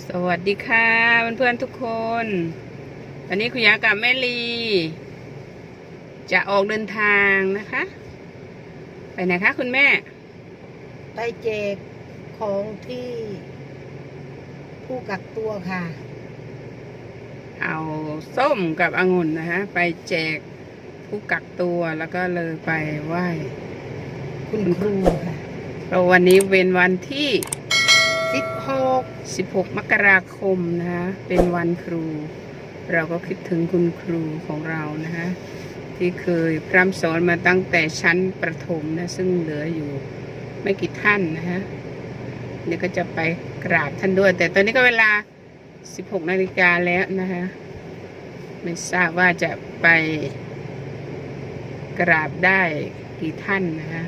สวัสดีค่ะเพื่อนๆทุกคนวันนี้คุณยายกับแม่ลี จะออกเดินทางนะคะ ไปไหนคะคุณแม่ ไปแจกของที่ผู้กักตัวค่ะ เอาส้มกับองุ่นนะคะไปแจกผู้กักตัวแล้วก็เลยไปไหว้ คุณครูค่ะเพราะวันนี้เป็นวันที่ สิบหก16มกราคมนะคะเป็นวันครู เราก็คิดถึงคุณครูของเรานะคะที่เคยพร่ำสอนมาตั้งแต่ชั้นประถมนะซึ่งเหลืออยู่ไม่กี่ท่านนะคะนี่ก็จะไปกราบท่านด้วย แต่ตอนนี้ก็เวลา 16นาฬิกาแล้วนะคะไม่ทราบว่าจะไปกราบได้กี่ท่านนะคะ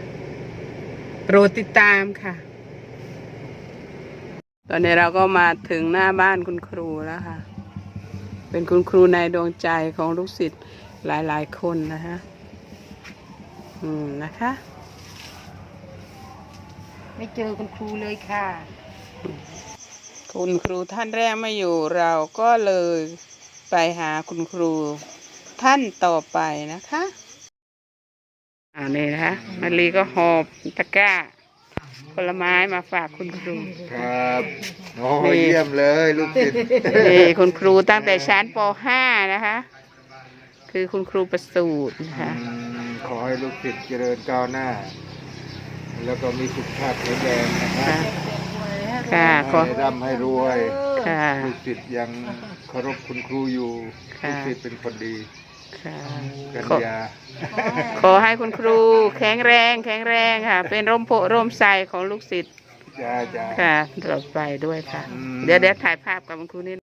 โปรดติดตามค่ะ ตอนนี้เราก็มาถึงหน้าบ้านคุณครูแล้วค่ะ เป็นคุณครูในดวงใจของลูกศิษย์หลาย ๆ คนนะคะอืมนะคะ ไม่เจอคุณครูเลยค่ะ คุณครูท่านแรกไม่อยู่เราก็เลยไปหาคุณครูท่านต่อไปนะคะ อ่านี่นะคะมารีก็หอบตะกร้า ผลไม้มาฝากคุณครู ครับโอ้นี่ เยี่ยมเลยลูกศิษย์นี่คุณครูตั้งแต่ชั้นป .5 นะคะ คือคุณครูประสูตินะคะ อืมขอให้ลูกศิษย์เจริญก้าวหน้า แล้วก็มีสุขภาพแข็งแรงนะครัค่ะบค่ะขอ ให้ร่ำให้รวย ค่ะ ลูกศิษย์ยังเคารพคุณครูอยู่ ค่ะ ลูกศิษย์เป็นคนดี ค่ะ กัญขอญาขอให้คุณครูแข็งแรงแข็งแรงค่ะ เป็นร่มโพร่มใสของลูกศิษย์จ้าจ้าค่ะต่อไปด้วยค่ะอืมเดี๋ยวเดี๋ยวถ่ายภาพกับคุณครูนิด